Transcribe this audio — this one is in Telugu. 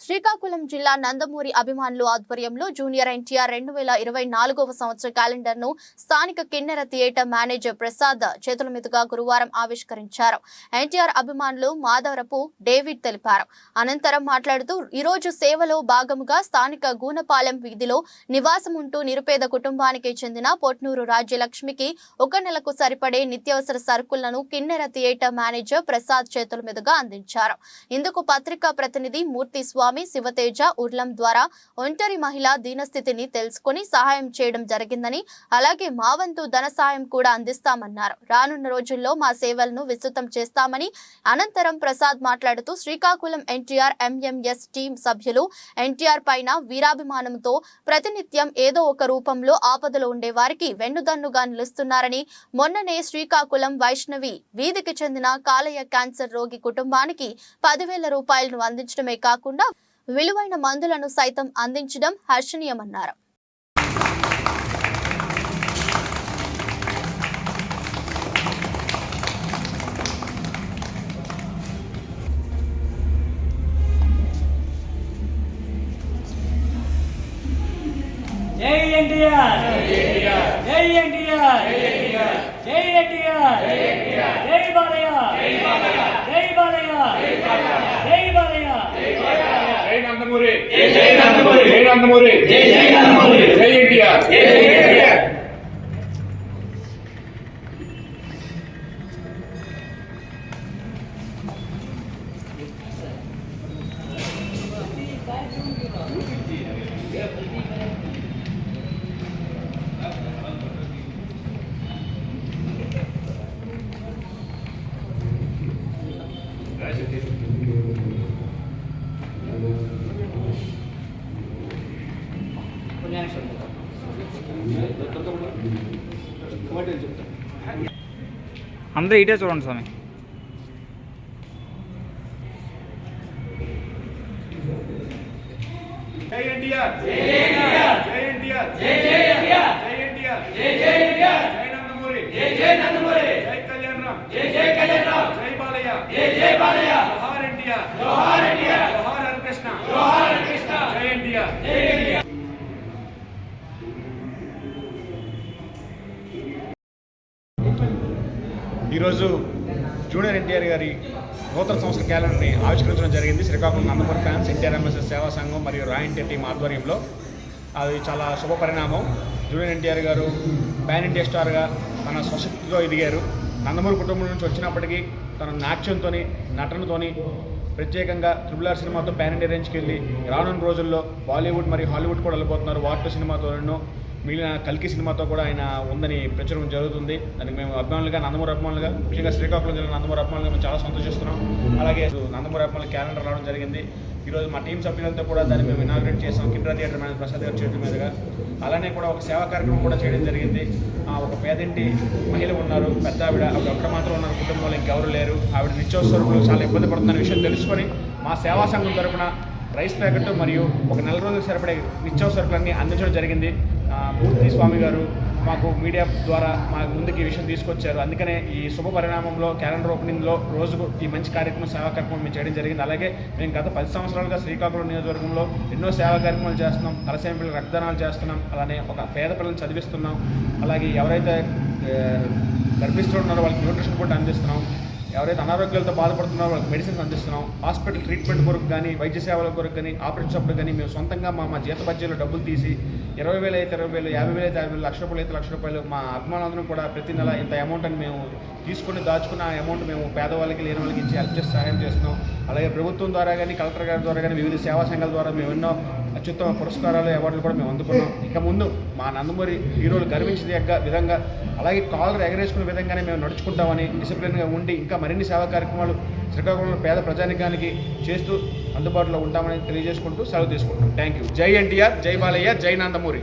శ్రీకాకుళం జిల్లా నందమూరి అభిమానులు ఆధ్వర్యంలో జూనియర్ ఎన్టీఆర్ రెండు వేల ఇరవై నాలుగవ సంవత్సర క్యాలెండర్ను స్థానిక కిన్నెర థియేటర్ మేనేజర్ ప్రసాద్ చేతుల మీదుగా గురువారం ఆవిష్కరించారు. ఎన్టీఆర్ అభిమానులు మాధవరపు డేవిడ్ తెలిపారు. అనంతరం మాట్లాడుతూ ఈరోజు సేవలో భాగముగా స్థానిక గూనపాలెం వీధిలో నివాసం ఉంటూ నిరుపేద కుటుంబానికి చెందిన పొట్నూరు రాజ్యలక్ష్మికి ఒక నెలకు సరిపడే నిత్యావసర సరుకులను కిన్నెర థియేటర్ మేనేజర్ ప్రసాద్ చేతుల మీదుగా అందించారు. ఇందుకు పత్రికా ప్రతినిధి మూర్తి స్వామి స్వామి శివతేజ ఉర్లం ద్వారా ఒంటరి మహిళ దీనస్థితిని తెలుసుకుని సహాయం చేయడం జరిగిందని అలాగే మా వంతు ధన సహాయం కూడా అందిస్తామన్నారు. రానున్న రోజుల్లో మా సేవలను విస్తృతం చేస్తామని అనంతరం ప్రసాద్ మాట్లాడుతూ శ్రీకాకుళం ఎన్టీఆర్ ఎంఎంఎస్ టీం సభ్యులు ఎన్టీఆర్ పైన వీరాభిమానంతో ప్రతినిత్యం ఏదో ఒక రూపంలో ఆపదలో ఉండే వారికి వెన్నుదన్నుగా నిలుస్తున్నారని మొన్ననే శ్రీకాకుళం వైష్ణవి వీధికి చెందిన కాలయ క్యాన్సర్ రోగి కుటుంబానికి పదివేల రూపాయలను అందించడమే కాకుండా విలువైన మందులను సైతం అందించడం హర్షణీయమన్నారు. జై ఎన్టీఆర్! జై ఎన్టీఆర్! జై ఎన్టీఆర్! జై బాలయ్య జై బాలయ్య జై బాలయ్య జై నందమూరి జై నందమూరి జై నందమూరి. జై ఎన్టీఆర్ అందరూ ఇటే చూడండి స్వామి. జై ఎన్టీఆర్. జై ఎన్టీఆర్. జై ఎన్టీఆర్. జై జై ఎన్టీఆర్. జై ఎన్టీఆర్. జై జై ఎన్టీఆర్. జై నందమూరి. జై జై నందమూరి. జై కళ్యాణరామ్. జై జై కళ్యాణరామ్. జై బాలయ్య. జై జై బాలయ్య. జోహార్ ఎన్టీఆర్. జోహార్ ఎన్టీఆర్. ఈరోజు జూనియర్ ఎన్టీఆర్ గారి నూతన సంవత్సర క్యాలెండర్ని ఆవిష్కరించడం జరిగింది. Srikakulam Nandamuri fans NTR MSS సేవా సంఘం మరియు రా ఎన్టీఆర్ టీం ఆధ్వర్యంలో. అది చాలా శుభ పరిణామం. జూనియర్ ఎన్టీఆర్ గారు పాన్ ఇండియా స్టార్గా తన స్వశక్తితో ఎదిగారు. నందమూరి కుటుంబం నుంచి వచ్చినప్పటికీ తన నాట్యంతోని నటనతోని ప్రత్యేకంగా ట్రిపుల్ ఆర్ సినిమాతో పాన్ ఇండియా రేంజ్కి వెళ్ళి రానున్న రోజుల్లో బాలీవుడ్ మరియు హాలీవుడ్ కూడా వెళ్ళిపోతున్నారు వార్త సినిమాతో ఎన్నో మిగిలిన కల్కి సినిమాతో కూడా ఆయన ఉందని ప్రచురం జరుగుతుంది. దానికి మేము అభిమానులుగా నందమూరి అభిమానులుగా ముఖ్యంగా శ్రీకాకుళం జిల్లా నందమూరి అభిమానులుగా మేము చాలా సంతోషిస్తున్నాం. అలాగే నందమూరి అభిమానులు క్యాలెండర్ రావడం జరిగింది. ఈరోజు మా టీం సభ్యులతో కూడా దాన్ని మేము ఇనాగ్రేట్ చేసాం. కిండ్రా థియేటర్ మేనేజ్ ప్రసాద్ గారి చేతుల మీదుగా. అలానే కూడా ఒక సేవా కార్యక్రమం కూడా చేయడం జరిగింది. ఒక పేదింటి మహిళ ఉన్నారు పెద్ద ఆవిడ. ఒక ఒక్కడ మాత్రం ఉన్నారు. కుటుంబంలో ఇంకెవరు లేరు. ఆవిడ నిత్యావసరకులు చాలా ఇబ్బంది పడుతున్న విషయం తెలుసుకొని మా సేవా సంఘం తరపున రైస్ ప్యాకెట్ మరియు ఒక నెల రోజులు సరిపడే నిత్యావసరకులన్నీ అందించడం జరిగింది. మూర్తి స్వామి గారు మాకు మీడియా ద్వారా మా ముందుకు ఈ విషయం తీసుకొచ్చారు. అందుకనే ఈ శుభ పరిణామంలో క్యాలెండర్ ఓపెనింగ్లో రోజుకు ఈ మంచి కార్యక్రమం సేవా కార్యక్రమం మేము చేయడం జరిగింది. అలాగే మేము గత పది సంవత్సరాలుగా శ్రీకాకుళం నియోజకవర్గంలో ఎన్నో సేవా కార్యక్రమాలు చేస్తున్నాం. తలసేమ పిల్లలు రక్తదానాలు చేస్తున్నాం. అలానే ఒక పేద పిల్లల్ని చదివిస్తున్నాం. అలాగే ఎవరైతే గర్భిస్తున్నారో వాళ్ళకి న్యూట్రిషన్ కూడా అందిస్తున్నాం. ఎవరైతే అనారోగ్యాలతో బాధపడుతున్నారో వాళ్ళకి మెడిసిన్స్ అందిస్తున్నాం. హాస్పిటల్ ట్రీట్మెంట్ కొరకు కానీ వైద్య సేవల కొరకు కానీ ఆపరేషన్ అప్పుడు కానీ మేము సొంతంగా మా మా జీత బడ్జెట్లో డబ్బులు తీసి ఇరవై వేలు అయితే ఇరవై వేలు యాభై వేలు అయితే యాభై వేలు లక్ష రూపాయలు అయితే లక్ష రూపాయలు మా అభిమానులందరం కూడా ప్రతి నెల ఇంత అమౌంట్ అని మేము తీసుకుని దాచుకున్న ఆ అమౌంట్ మేము పేదవాళ్ళకి లేని వాళ్ళకి ఇచ్చి హెల్ప్ చేసి సహాయం చేస్తున్నాం. అలాగే ప్రభుత్వం ద్వారా కానీ కలెక్టర్ గారి ద్వారా కానీ వివిధ సేవా సంఘాల ద్వారా మేము ఎన్నో అత్యుత్తమ పురస్కారాలు అవార్డులు కూడా మేము అందుకున్నాం. ఇక ముందు మా నందమూరి హీరోలు గర్వించదగ్గ విధంగా అలాగే కాలర్ ఎగరేసుకునే విధంగానే మేము నడుచుకుంటామని డిసిప్లిన్గా ఉండి ఇంకా మరిన్ని సేవా కార్యక్రమాలు శ్రీకాకుళంలో పేద ప్రజానికానికి చేస్తూ అందుబాటులో ఉంటామని తెలియజేసుకుంటూ సెలవు తీసుకుంటాం థ్యాంక్ యూ జై ఎన్టీఆర్ జై బాలయ్య జై నందమూరి.